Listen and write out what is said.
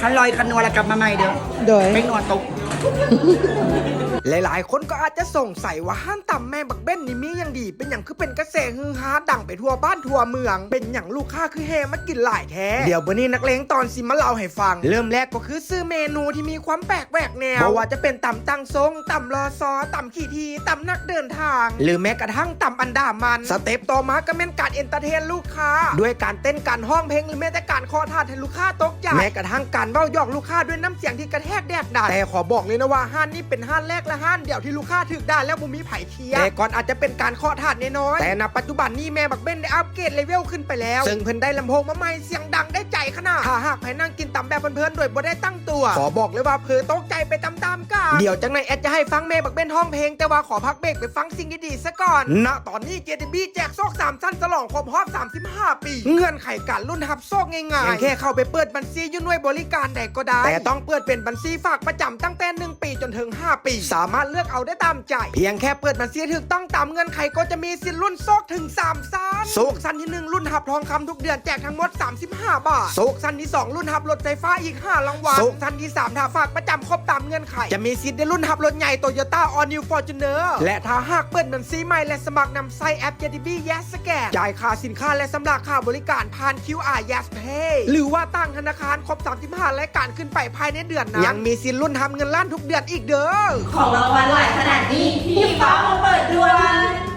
คันลอยคันนัวแล้วกลับมาใหม่เด้อโดยไม่นัวตก หลายๆ คนก็อาจจะสงสัยว่าห้านต่ำแม่บักเบ้นนี่มีอย่างดี เป็นอย่างคือเป็นกระแสฮือฮาดังไปทั่วบ้านทั่วเมือง เป็นอย่างลูกค้าคือแฮมากินหลายแท้ เดี๋ยววันนี้นักเลงตอนซิมาเล่าให้ฟัง เริ่มแรกก็คือซื้อเมนูที่มีความแปลกแหวกแนวว่าจะเป็นต่ำตังทรงต่ำรอซอต่ำขี่ทีต่ำนักเดินทาง หรือแม้กระทั่งต่ำอันดามันสเต็ปต่อมาก็เป็นการเอนเตอร์เทนลูกค้า ด้วยการเต้นการห้องเพลงหรือแม้แต่การคอท่าให้ลูกค้าตกใจแม้กระทั่งการเบ้าหยอกลูกค้าด้วยน้ำเสียงที่กระแทกแดกดันแต่ขอบอกเลยนะว่าห้านนี้เป็นห้านแรกละห้านเดียวที่ลูกค้าถึกได้แล้วมุมีไผ่เทียบแต่ก่อนอาจจะเป็นการเคาะถาดน้อยๆแต่ณปัจจุบันนี้แม่บักเบ้นได้อัปเกรดเลเวลขึ้นไปแล้ว ซึ่งเพิ่นได้ลำโพงมาใหม่เสียงดังได้ใจขนาดถ้าหากใครนั่งกินตำแบบเพลินๆโดยบ่ได้ตั้งตัว ขอบอกเลยว่าเพอตกใจไปตามๆกันเดี๋ยวจังในแอดจะให้ฟังแม่บักเบ้นห้องเพลง แต่ว่าขอพักเบรกไปฟังสิ่งดีๆซะก่อนณตอนนี้เจดีบีแจกโซกสามสั้นฉลองครบรอบ35 ปี เงื่อนไขการรุ่นหับโซกง่ายๆแค่เข้าไปเปิดบัญชีอยุ่หน่วยบริการใดก็ได้ แต่ต้องเปิดเป็นบัญชีฝากประจำตั้งแต่1ปีจนถึง 5 ปีสาามารถเลือกเอาได้ตามใจ เพียงแค่เปิดบัญชีถูกต้องตามเงื่อนไขก็จะมีสิทธิ์ลุ้นโซกถึง3ซั นโซกซันที่ 1 รุ่นหับทองคำทุกเดือนแจกทั้งหมด 35 บาทโซกซันที่ 2 รุ่นหับรถไฟฟ้าอีก 5 รางวัลโซกซันที่ 3 ถ้าฝากประจำครบตามเงื่อนไข จะมีสิทธิ์ได้รุ่นหับรถใหญ่โตโยต้าออนิวฟอร์จูเนอร์และถ้าหากเปิดบัญชีใหม่และสมัครนำไซแอป JDB Yes Scan จ่ายค่าสินค้าและสำหรับค่าบริการผ่าน QR Yes Pay หรือว่าตั้งธนาคารครบ 35รายการขึ้นไปภายในเดือนนั้นยังมีสิทธิ์รุ่นทำเงินล้านทุกเดือนอีกเด้อของรางวัลหลายขนาดนี้พี่ฟ้ามาเปิดดวง